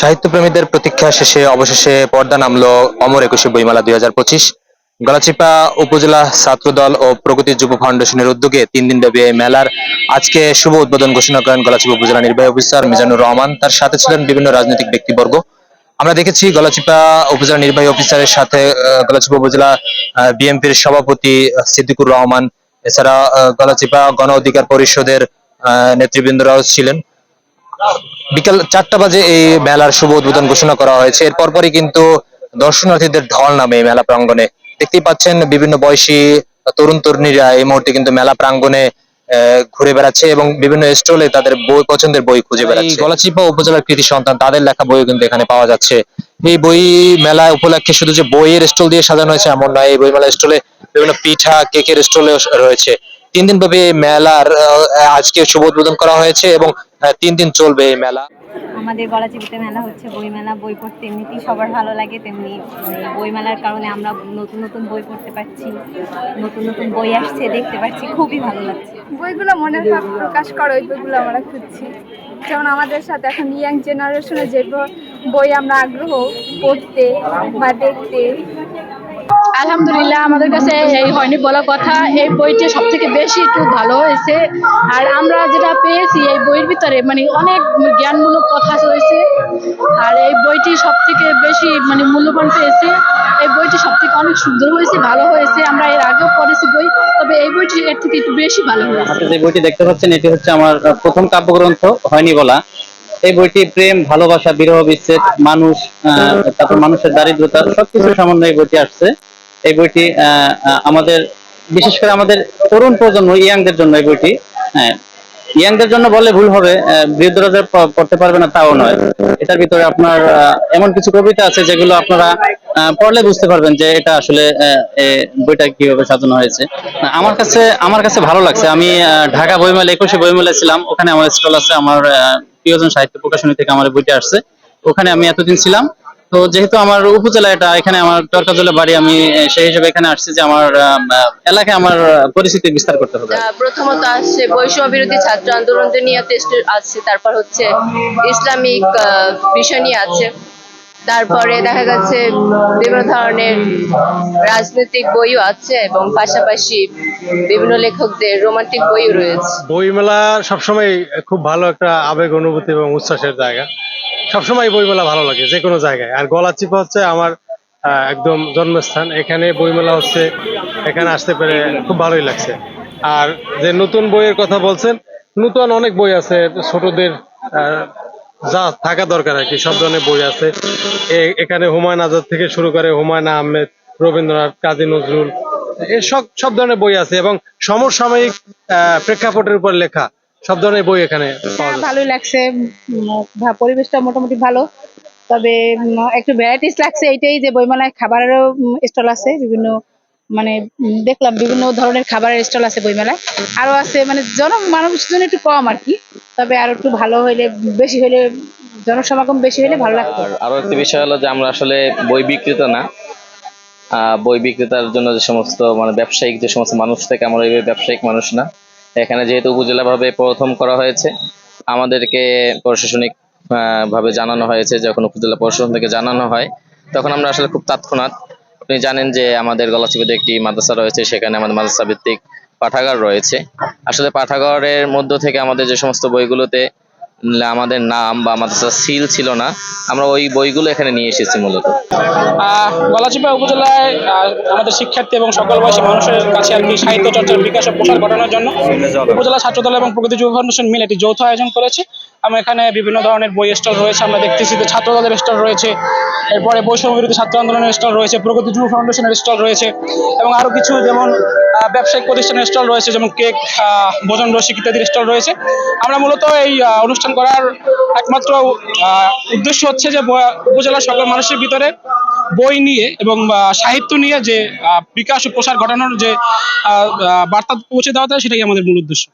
সাহিত্যপ্রেমীদের প্রতীক্ষা শেষে অবশেষে পর্দা নামলো অমর একুশে বইমেলা দুই হাজার পঁচিশ। গলাচিপা উপজেলা ছাত্রদল ও প্রগতি যুব ফাউন্ডেশনের উদ্যোগে তিন দিন ব্যাপী এই মেলার আজকে শুভ উদ্বোধন ঘোষণা করেন গলাচিপা উপজেলা নির্বাহী অফিসার মিজানুর রহমান। তার সাথে ছিলেন বিভিন্ন রাজনৈতিক ব্যক্তিবর্গ। আমরা দেখেছি গলাচিপা উপজেলা নির্বাহী অফিসারের সাথে গলাচিপা উপজেলা বিএনপির সভাপতি সিদ্দিকুর রহমান। এছাড়া গলাচিপা গণ অধিকার পরিষদের নেতৃবৃন্দরাও ছিলেন। বিকাল চারটা বাজে এই মেলার শুভ উদ্বোধন ঘোষণা করা হয়েছে। এর পরপরই কিন্তু দর্শনার্থীদের ঢল নামে এই মেলা প্রাঙ্গণে। দেখতেই পাচ্ছেন বিভিন্ন বয়সী তরুণ তরুণীরা এই মুহূর্তে কিন্তু মেলা প্রাঙ্গণে ঘুরে বেড়াচ্ছে এবং বিভিন্ন স্টলে তাদের বই পছন্দের বই খুঁজে বেড়াচ্ছে। গলাচিপা উপজেলার কৃতি সন্তান তাদের লেখা বই কিন্তু এখানে পাওয়া যাচ্ছে। এই বই মেলা উপলক্ষে শুধু যে বইয়ের স্টল দিয়ে সাজানো হয়েছে এমন নয় এই বই মেলা স্টলে বিভিন্ন পিঠা কেকের স্টলেও রয়েছে। তিন দিন ব্যাপী এই মেলার আহ, আজকে শুভ উদ্বোধন করা হয়েছে এবং তিন দিন চলবে এই মেলা। আমাদের গলাচিপিতে মেলা হচ্ছে বই মেলা বই পড়তে এমনিতেই সবার ভালো লাগে তেমনি মানে বই মেলার কারণে আমরা নতুন নতুন বই পড়তে পারছি নতুন নতুন বই আসছে দেখতে পাচ্ছি খুবই ভালো লাগছে। বইগুলো মনের ভাব প্রকাশ করে ওই বইগুলো আমরা খুঁজছি। যেমন আমাদের সাথে এখন ইয়াং জেনারেশনে যে বই আমরা আগ্রহ পড়তে বা দেখতে আলহামদুলিল্লাহ, আমাদের কাছে এই হয়নি বলা কথা। এই বইটি সব থেকে বেশি একটু ভালো হয়েছে। আর আমরা যেটা পেয়েছি, এই বইয়ের ভিতরে মানে অনেক জ্ঞানমূলক কথা রয়েছে। আর এই বইটি সব থেকে বেশি মানে মূল্যবান পেয়েছে। এই বইটি সব থেকে অনেক সুন্দর হয়েছে, ভালো হয়েছে। আমরা এর আগেও পড়েছি বই, তবে এই বইটি এর থেকে একটু বেশি ভালো হয়েছে। যে বইটি দেখতে পাচ্ছেন, এটি হচ্ছে আমার প্রথম কাব্যগ্রন্থ, হয়নি বলা। এই বইটি প্রেম, ভালোবাসা, বিরহ, বিচ্ছেদ, মানুষ তারপর মানুষের দারিদ্রতা সবকিছু সমন্বয়ে বইটি আসছে। এই বইটি আমাদের, বিশেষ করে আমাদের তরুণ প্রজন্ম, ইয়াংদের জন্য এই বইটি। হ্যাঁ ইয়াংদের জন্য বলে ভুল হবে বৃদ্ধরা পড়তে পারবে না, তাও নয়। এটার ভিতরে আপনার এমন কিছু কবিতা আছে যেগুলো আপনারা পড়লে বুঝতে পারবেন যে এটা আসলে বইটা কীভাবে সাজানো হয়েছে। আমার কাছে আমার কাছে ভালো লাগছে। আমি ঢাকা বইমেলা, একুশে বইমেলা ছিলাম। ওখানে আমার স্টল আছে, আমার প্রিয়জন সাহিত্য প্রকাশনী থেকে আমার বইটা আসছে। ওখানে আমি এতদিন ছিলাম। তো যেহেতু আমার উপজেলা এটা এখানে আমার টরকাজলা বাড়ি, আমি সেই হিসেবে এখানে আসছি যে আমার এলাকায় আমার পরিচিতি বিস্তার করতে হবে। প্রথমত আসছে বৈষম্য বিরোধী ছাত্র আন্দোলন নিয়ে আছে তারপর হচ্ছে ইসলামিক বিষয় নিয়ে আছে তারপরে দেখা যাচ্ছে বিভিন্ন ধরনের রাজনৈতিক বইও আছে এবং পাশাপাশি বিভিন্ন লেখকদের রোমান্টিক বইও রয়েছে। বই মেলা সবসময় খুব ভালো একটা আবেগ, অনুভূতি এবং উচ্ছ্বাসের জায়গা। সবসময় বই মেলা ভালো লাগে, যে কোনো জায়গায়। আর গলাচিপা হচ্ছে আমার একদম জন্মস্থান। এখানে বইমেলা হচ্ছে, এখানে আসতে পেরে খুব ভালোই লাগছে। আর যে নতুন বইয়ের কথা বলছেন, নতুন অনেক বই আছে ছোটদের যা থাকা দরকার আর কি সব ধরনের বই আছে। এখানে হুমায়ুন আজাদ থেকে শুরু করে হুমায়ুন আহমেদ রবীন্দ্রনাথ কাজী নজরুল এই সব সব ধরনের বই আছে এবং সমসাময়িক প্রেক্ষাপটের উপর লেখা সব ধরনের বই এখানে পাওয়া ভালোই লাগছে। পরিবেশটা মোটামুটি ভালো। তবে একটু ভ্যারাইটিস লাগছে। এইটাই যে বইমেলায় খাবারেরও স্টল আছে বিভিন্ন মানে দেখলাম বিভিন্ন ধরনের খাবারের স্টল আছে বইমেলায়। আরও আছে মানে জন মানুষজন একটু কম আর কি। তবে আরও একটু ভালো হইলে, বেশি হইলে, জনসমাগম বেশি হইলে ভালো লাগতো। আর একটি বিষয় হলো যে, আমরা আসলে বই বিক্রেতা না। বই বিক্রেতার জন্য যে সমস্ত মানে ব্যবসায়িক যে সমস্ত মানুষ থেকে, আমরা এই ব্যবসায়িক মানুষ না। এখানে যেহেতু উপজেলা ভাবে প্রথম করা হয়েছে, আমাদেরকে প্রশাসনিক ভাবে জানানো হয়েছে, যখন উপজেলা প্রশাসন থেকে জানানো হয়, তখন আমরা আসলে খুব তৎক্ষণাৎ আপনি জানেন যে আমাদের গলাচিপিতে একটি মাদ্রাসা রয়েছে সেখানে আমাদের মাদ্রাসা ভিত্তিক পাঠাগার রয়েছে। আসলে পাঠাগারের মধ্য থেকে আমাদের যে সমস্ত বইগুলোতে আমাদের নাম বা মাদ্রাসা সিল ছিল না আমরা ওই বইগুলো এখানে নিয়ে এসেছি মূলত। আহ, গলাচিপা উপজেলায় আহ, আমাদের শিক্ষার্থী এবং সকল বয়সী মানুষের কাছে আর কি সাহিত্য চর্চার বিকাশ ও প্রসার ঘটানোর জন্য উপজেলা ছাত্রদল এবং প্রগতি যুব ফাউন্ডেশন মিলে একটি যৌথ আয়োজন করেছে। আমরা এখানে বিভিন্ন ধরনের বই স্টল রয়েছে, আমরা দেখতেছি যে ছাত্রদলের স্টল রয়েছে, এরপরে বৈষম্য বিরোধী ছাত্র আন্দোলনের স্টল রয়েছে, প্রগতি যুব ফাউন্ডেশনের স্টল রয়েছে, এবং আরও কিছু যেমন ব্যবসায়িক প্রতিষ্ঠানের স্টল রয়েছে, যেমন কেক ভোজন রসিক ইত্যাদির স্টল রয়েছে। আমরা মূলত এই অনুষ্ঠান করার একমাত্র উদ্দেশ্য হচ্ছে যে উপজেলার সকল মানুষের ভিতরে বই নিয়ে এবং সাহিত্য নিয়ে যে বিকাশ ও প্রসার ঘটানোর যে বার্তা পৌঁছে দেওয়া যায় সেটাই আমাদের মূল উদ্দেশ্য।